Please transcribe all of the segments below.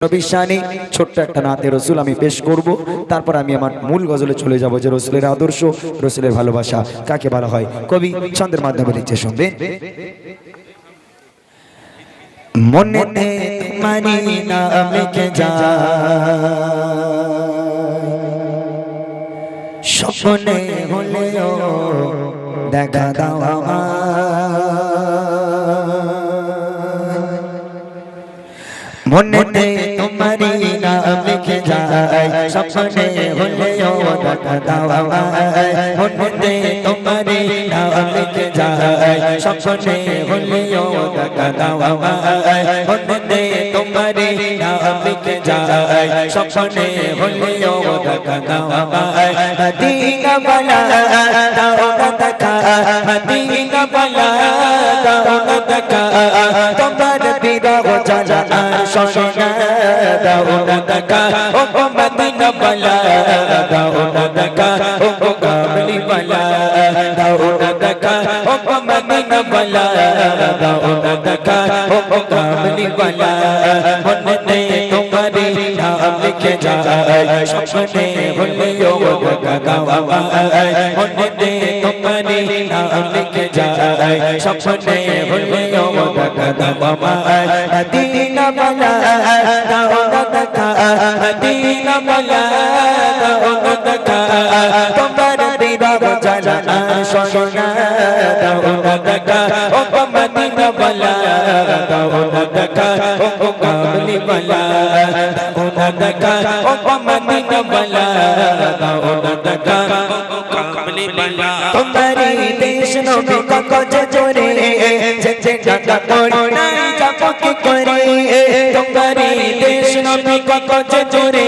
বিশ্বানি ছোট্ট একটা নাতে রসুল আমি পেশ করব। তারপর আমি আমার মূল গজলে চলে যাব যে রসুলের আদর্শ, রসুলের ভালোবাসা, কাকে বলা হয়? কবি ছন্দের মাধ্যমে লিখছে শুনবে মনেতে দেখা দাও আমার মনেতে তোমারি নাম লিখে যায় স্বপ্নে হলেও দেখা দাও আমায় মনেতে তোমারি নাম লিখে যায় স্বপ্নে হলেও দেখা দাও আমায় মনেতে তোমারি নাম লিখে দেখা তোমার বিরহ জানার শোনা দাও না ও ও মদিনা বালা দাও না ও ও বালা দাও না ও ও মদিনা বালা দাও না ও ও বালা তোমারি নাম লিখে যায়, স্বপ্নে হলেও দেখা তোমারি নাম লিখে যায়, স্বপ্নে হলেও বালা দাও না দেখা তোমার বিরহ জানা শোনা দাও না দেখা ও মদিনা বালা না দেখা ও কামলি বালা না দেখা ও মদিনা বালা না দেখা কামলি বালা তোমারি দেশ নবী কত জোরে যে যে টাকা পড়ে নাই যাব কি করে। তোমারি দেশ নবী কত জোরে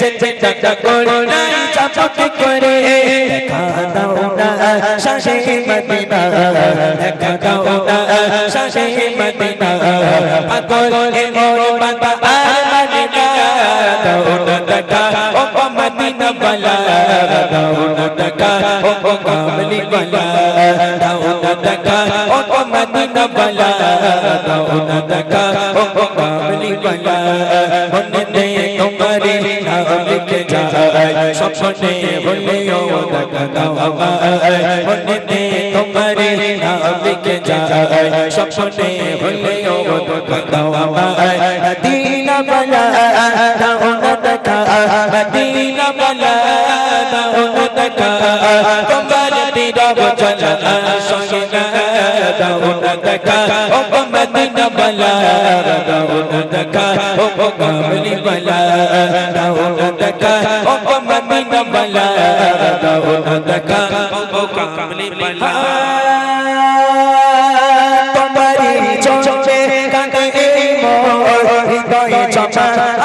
যে যে টাকা পড়ে নাই যাব কি করে। দেখা দাও না শাশে মদিনা, দেখা দাও না শাশে মদিনা, পাগল দেখা ও ও কামলি বালা দাও না দেখা ও ও মদিনা বালা দাও না দেখা ও ও কামলি বালা মনে দে তোমারে নাম লিখে যায় স্বপ্নে হলেও দেখা দাও আমায় মনে দে তোমারে নাম লিখে যায় স্বপ্নে হলেও দেখা দাও আমায় মদিনা বালা দাও না দেখা মদিনা বালা দাও না দেখা তোমার বিরহ জানা সঙ্গে দাও না দেখা ও মদিনা বালা দাও না দেখা ও কামলি বালা দাও না দেখা ও মদিনা বালা দাও না দেখা ও কামলি বালা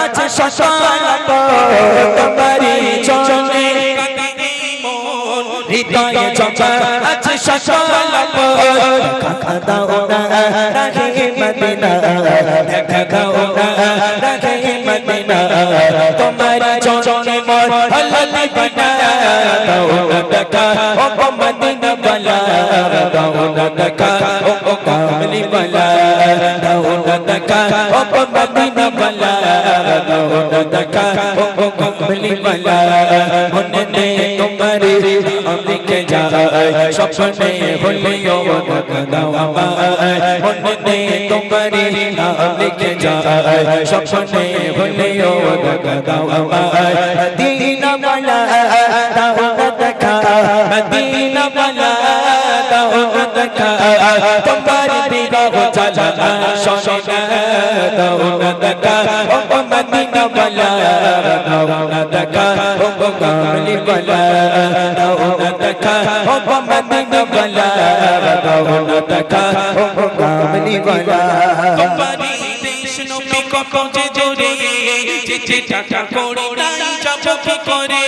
আছে শ্মশান তোমারি হৃদয়ে চাপা আছে শ্মশান দেখা দাও না রাখে মদিনা দেখা দাও না রাখে মদিনা তোমারি চোখে মোর হলালি বনা দাও না দেখা ও মদিনা বালা দাও না দেখা ও কামলি বালা দাও না দেখা ও মদিনা বালা দাও না দেখা ও কামলি বালা স্বপ্নে হলেও মনে তোমারি আমাকে যায় স্বপ্নে হলেও মদিনা বালা দেখা মদিনা বালা দেখা তোমার বিরহ জানা শোনা দেখা মদিনা বালা দেখা ও কামলি বালা দাও না দেখা ও কামলি বালা তোমারি দেশ নবী কত যে জোরে যে যে টাকা করে যাব কি করে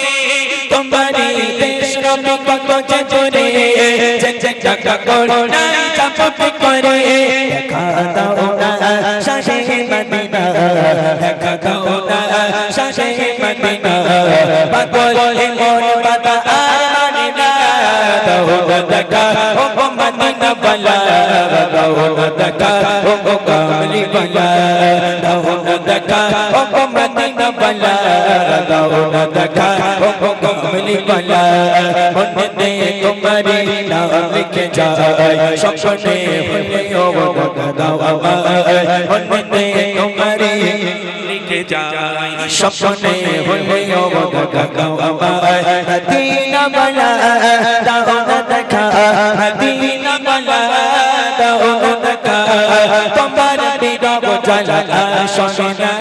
তোমারি দেশ রবি কত যে জোরে যে যে টাকা করো না চাপক করে দেখা দাও না শাশে মদিনা দেখা দাও না দেখা ও মদিনা বালা দাও না দেখা ও কামলি বালা দাও না দেখা ও গো মদিনা বালা দাও না দেখা ও গো কমলি বালা তোমারি নাম লিখে যায় স্বপ্নে হলে ও গো দাও জ্বালা শোনা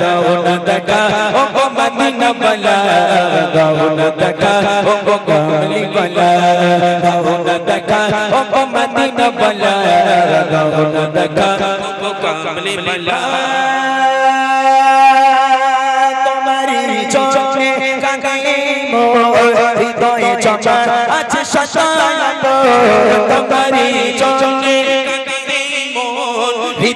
দাও না দেখা ও গো মদিনা বালা দাও না দেখা ও গো কমলি বালা দাও না দেখা ও গো মদিনা বালা দাও না দেখা ও কামলে বালা তোমারি চোখে কাঁদে মোর হৃদয়ে চমা আছে শতানত তোমারি চোখে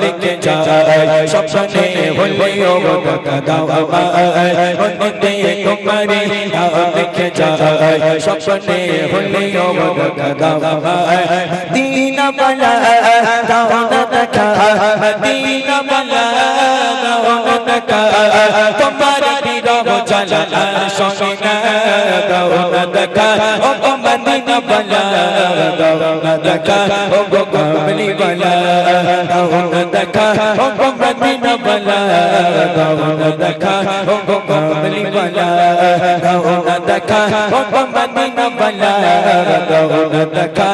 লিখে যায়, স্বপ্নে হলে ও দেখা দাও মনে তোমারি নাম লিখে যায়, স্বপ্নে হলে ও দেখা। দাও মদিনা বালা দাও না দেখা। মদিনা বালা, দাও না দেখা। তোমার বিরহ জ্বালা বালা গো মদিনা বালা দাও না দেখা ও গো কমলি বালা দাও না দেখা গো গো গো মদিনা বালা দাও না দেখা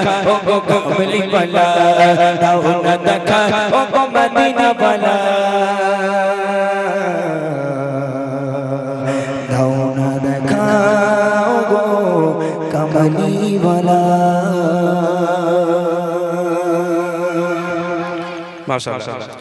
গো